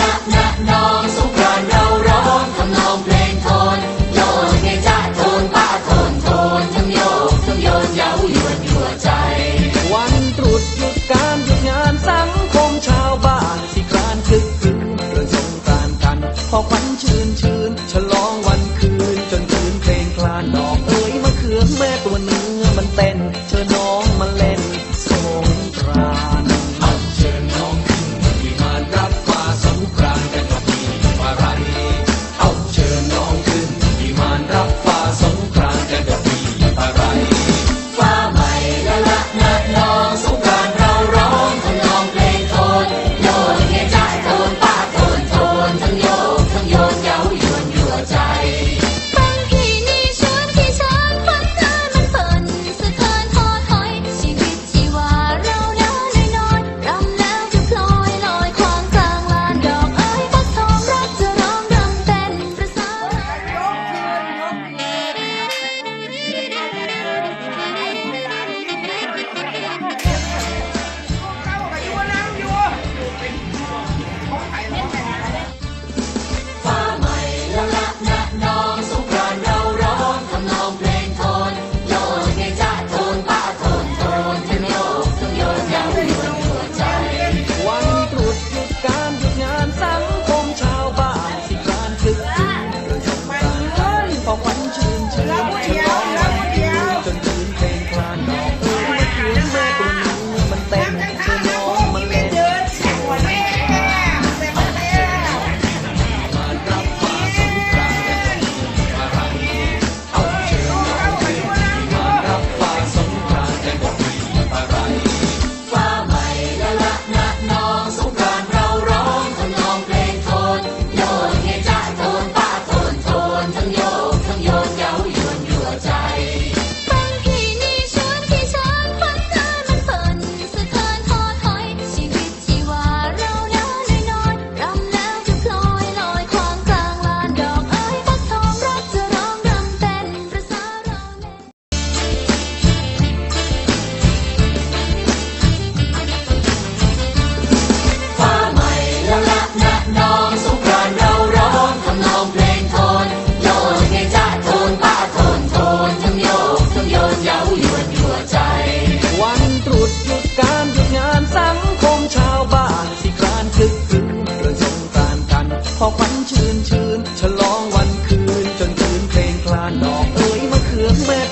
ละนะน้องสงกานเราร้องทำนองเพลงโทนโยนเงจ้าโทนป้าโทนโทนทั้งโยกทั้งโยนเย้าหยวนยั่วใจวันตรุษหยุดการหยุดงานสังคมชาวบ้านสิกานคึกคืนเรื่องสงกรานกันพอควันชื้นชื้นฉลอง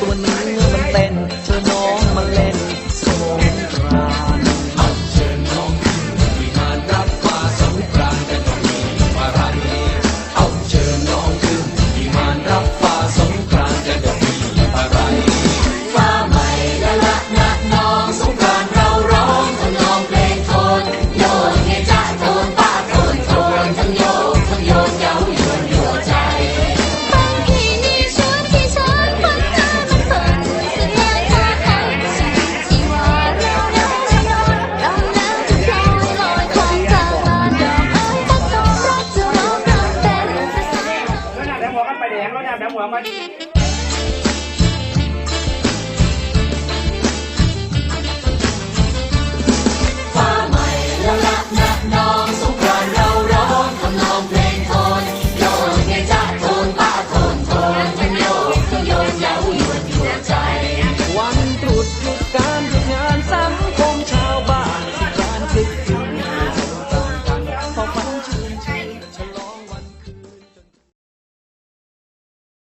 ตัวเนื้อมันเต้นเชิญน้องมาเล่นสงกรานต์เอาเชิญน้องขึ้นวิมารรับฟ้าสงกรานต์แต่ต้องมีภารานีเอาเชิญน้องขึ้นวิมารรับฟ้าสงกรานต์แต่ต้องมีภารานีฟ้าใหม่ละละนักน้องสงกรานต์เราร้องทำนองเพลงทนโยนเฮจ้าโทนป้าโทนโทนทั้งโยนทั้งโยนยาว แดงแล้วเนี่ยแบงค์หัวมัน